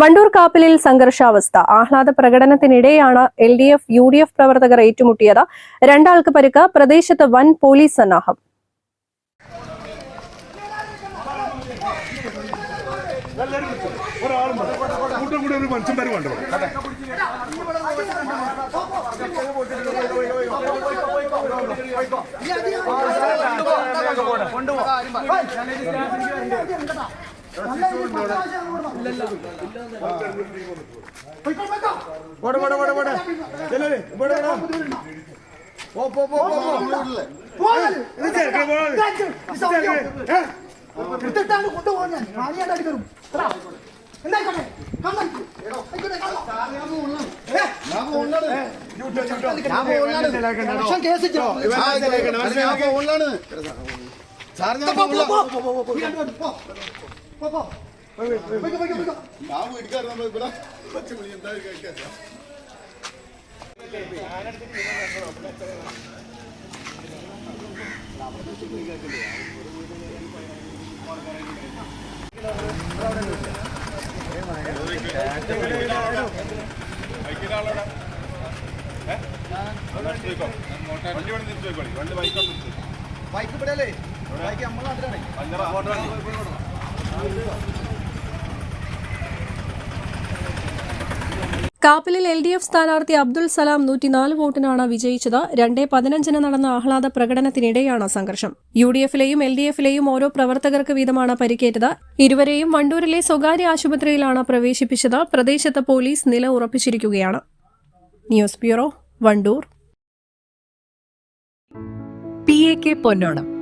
വണ്ടൂർ കാപ്പലിൽ സംഘർഷാവസ്ഥ. ആഹ്ലാദ പ്രകടനത്തിനിടെയാണ് L D F U D F പ്രവർത്തകർ ഏറ്റുമുട്ടിയത്. രണ്ടാൾക്ക് പരുക്ക് പ്രദേശത്ത് വൻ പോലീസ് സന്നാഹം. കൂട്ടം ഇവിടെ. പോടെ, പോടെ, പോടെ, പോടെ. ചെല്ല്, പോടെ. പോ, പോ, പോ, പോ, പോ. ഇത് ചെറുക്കൻ പോ. ഏ? എടുത്തിട്ടാണ് കൊണ്ടുപോകുന്നത് ഞാൻ മാനിയാണ്ട് അടി കയറും എടാ, എന്തായിക്കോട്ടെ കേസ് പോയിക്കോ. വണ്ടി തിരിച്ചു പോയിക്കോളി. വണ്ടി ബൈക്ക് ഇവിടെ അല്ലേ ബൈക്ക് അങ്ങോട്ട് വണ്ടി. കാപ്പിലിൽ എൽ ഡി എഫ് സ്ഥാനാർത്ഥി അബ്ദുൾ സലാം നൂറ്റിനാല് വോട്ടിനാണ് വിജയിച്ചത്. രണ്ടേ പതിനഞ്ചിന് നടന്ന ആഹ്ലാദ പ്രകടനത്തിനിടെയാണ് സംഘർഷം. യു ഡി എഫിലെയും എൽ ഡി എഫിലെയും ഓരോ പ്രവർത്തകർക്ക് വീതമാണ് പരിക്കേറ്റത്. ഇരുവരെയും വണ്ടൂരിലെ സ്വകാര്യ ആശുപത്രിയിലാണ് പ്രവേശിപ്പിച്ചത്. പ്രദേശത്ത് പോലീസ് നില ഉറപ്പിച്ചിരിക്കുകയാണ്. News bureau Wandoor. P A K Ponnonam.